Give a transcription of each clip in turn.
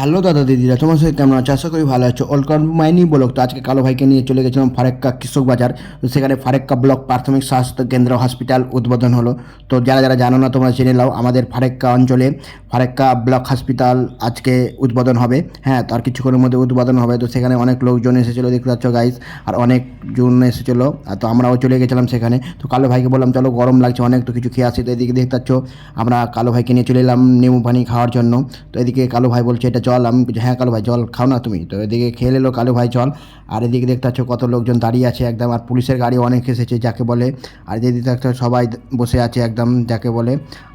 Hello দাদা দিদিরা, তোমার সাথে কেমন আছো? আশা করি ভালো আছো। অলকার মাইনি ব্লক তো আজকে কালো ভাইকে নিয়ে চলে গেছিলাম ফারেক্কা কৃষক বাজার। তো সেখানে ফারেক্কা ব্লক প্রাথমিক স্বাস্থ্য কেন্দ্র হসপিটাল উদ্বোধন হলো। তো যারা যারা জানো না, তোমরা জেনে নাও, আমাদের ফারেক্কা অঞ্চলে ফারেক্কা ব্লক হসপিটাল আজকে উদ্বোধন হবে। হ্যাঁ তার কিছুক্ষণের মধ্যে উদ্বোধন হবে। তো সেখানে অনেক লোকজন এসেছিল, দেখতে পাচ্ছ গাইস আর অনেক জন এসেছিল তো আমরাও চলে গেছিলাম সেখানে। তো কালো ভাইকে বললাম, চলো, গরম লাগছে অনেক, তো কিছু খেয়ে আসি। তো এদিকে দেখতে পাচ্ছ, আমরা কালো ভাইকে নিয়ে চলে এলাম নেমু পানি খাওয়ার জন্য। তো এদিকে কালো ভাই বলছে, এটা জল, আমি হ্যাঁ কালো ভাই, জল খাও না তুমি। তো এদিকে খেয়ে এলো কালো ভাই জল। আর এদিকে দেখতে পাচ্ছ কত লোকজন দাঁড়িয়ে আছে একদম। আর পুলিশের গাড়ি অনেক এসেছে, যাকে বলে। আর এদিকে দেখতে সবাই বসে আছে একদম, যাকে বলে।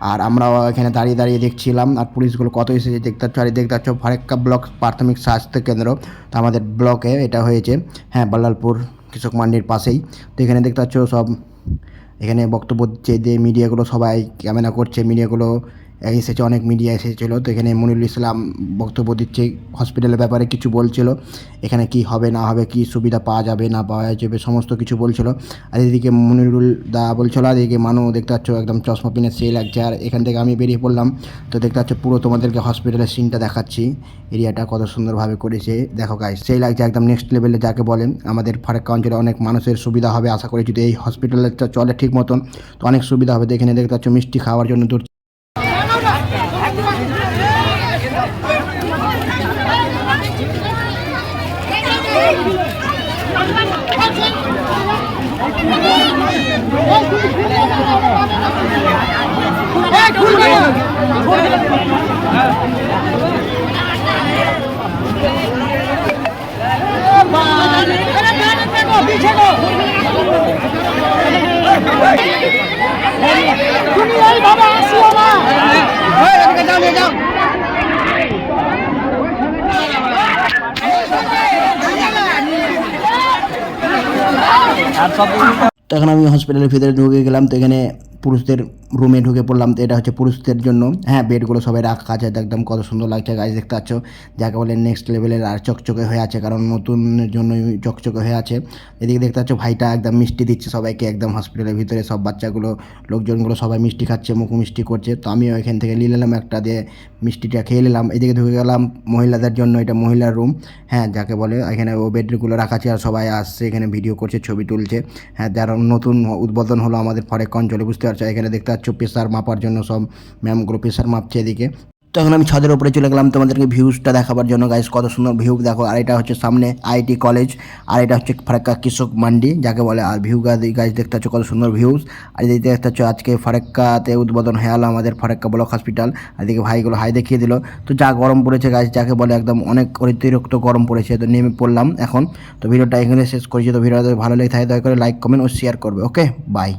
আর আমরাও এখানে দাঁড়িয়ে দাঁড়িয়ে দেখছিলাম, আর পুলিশগুলো কত এসেছে দেখতে পাচ্ছ। আর দেখতে পাচ্ছ ফারেক্কা ব্লক প্রাথমিক স্বাস্থ্য কেন্দ্র, তো আমাদের ব্লকে এটা হয়েছে। হ্যাঁ বল্লালপুর কৃষক মান্ডির পাশেই। তো এখানে দেখতে পাচ্ছ সব, এখানে বক্তব্য দিচ্ছে যে মিডিয়াগুলো সবাই ক্যামেরা করছে, মিডিয়াগুলো এসেছে, অনেক মিডিয়া এসেছিল। তো এখানে মনিরুল ইসলাম বক্তব্য দিচ্ছে হসপিটালের ব্যাপারে কিছু বলছিল। এখানে কি হবে, না হবে, কি সুবিধা পাওয়া যাবে, না পাওয়া যাবে, সমস্ত কিছু বলছিল। আর এদিকে মনিরুল দা বলছিল, আর এদিকে মানু দেখতে পাচ্ছ, একদম চশমা পিনে সেই লাগছে। আর এখান থেকে আমি বেরিয়ে পড়লাম, তো দেখতে পাচ্ছ, পুরো তোমাদেরকে হসপিটালের সিনটা দেখাচ্ছি। এরিয়াটা কত সুন্দরভাবে করেছে। দেখো গাইস সেই লাগছে একদম নেক্সট লেভেলে যাকে বলেন আমাদের ফারাক্কা অঞ্চলে অনেক মানুষের সুবিধা হবে, আশা করি। যদি এই হসপিটালটা চলে ঠিক মতন, তো অনেক সুবিধা হবে। এখানে দেখতে পাচ্ছ, মিষ্টি খাওয়ার জন্য দূর তুমি এইভাবে আসিও না তখন আমি হসপিটালের ভিতরে ঢুকে গেলাম তো এখানে পুরুষদের রুমে ঢুকে পড়লাম, তো এটা হচ্ছে পুরুষদের জন্য। হ্যাঁ বেডগুলো সবাই রাখা আছে একদম কত সুন্দর লাগছে গাছ দেখতে পাচ্ছ? যাকে বলে নেক্সট লেভেলের আর চকচকে হয়ে আছে, কারণ নতুনের জন্যই চকচকে হয়ে আছে। এদিকে দেখতে পাচ্ছ, ভাইটা একদম মিষ্টি দিচ্ছে সবাইকে, একদম হসপিটালের ভিতরে সব বাচ্চাগুলো, লোকজনগুলো সবাই মিষ্টি খাচ্ছে, মুখ মিষ্টি করছে। তো আমিও এখান থেকে নিয়ে নিলাম একটা দিয়ে মিষ্টিটা খেয়ে নিলাম। এদিকে ঢুকে গেলাম মহিলাদের জন্য, এটা মহিলার রুম হ্যাঁ যাকে বলে, এখানে ও বেডগুলো রাখা আছে আর সবাই আসছে, এখানে ভিডিও করছে, ছবি তুলছে। হ্যাঁ যারা নতুন উদ্বোধন হলো আমাদের ফরেক অঞ্চলে, বুঝতে এখানে দেখতে পাচ্ছ প্রেশার মাপার জন্য সব ম্যামগুলো প্রেশার মাপছে এদিকে। তখন আমি ছাদের উপরে চলে গেলাম তোমাদেরকে ভিউজটা দেখাবার জন্য গাইস কত সুন্দর ভিউ দেখো, আর এটা হচ্ছে সামনে আইটি কলেজ আর এটা হচ্ছে ফারাক্কা কৃষক মান্ডি, যাকে বলে আর ভিউ গাইস দেখতে পাচ্ছ কত সুন্দর ভিউজ আর এদিকে দেখতে পাচ্ছ আজকে ফারাক্কাতে উদ্বোধন হয়ে গেলো আমাদের ফারাক্কা ব্লক হসপিটাল এদিকে ভাইগুলো হাই দেখিয়ে দিল। তো যা গরম পড়েছে গাছ যাকে বলে একদম অনেক অতিরিক্ত গরম পড়েছে, তো নেমে পড়লাম এখন। তো ভিডিওটা এখানে শেষ করেছি, তো ভিডিওটা ভালো লেগে থাকে দয়া করে লাইক কমেন্ট ও শেয়ার করবে ওকে বাই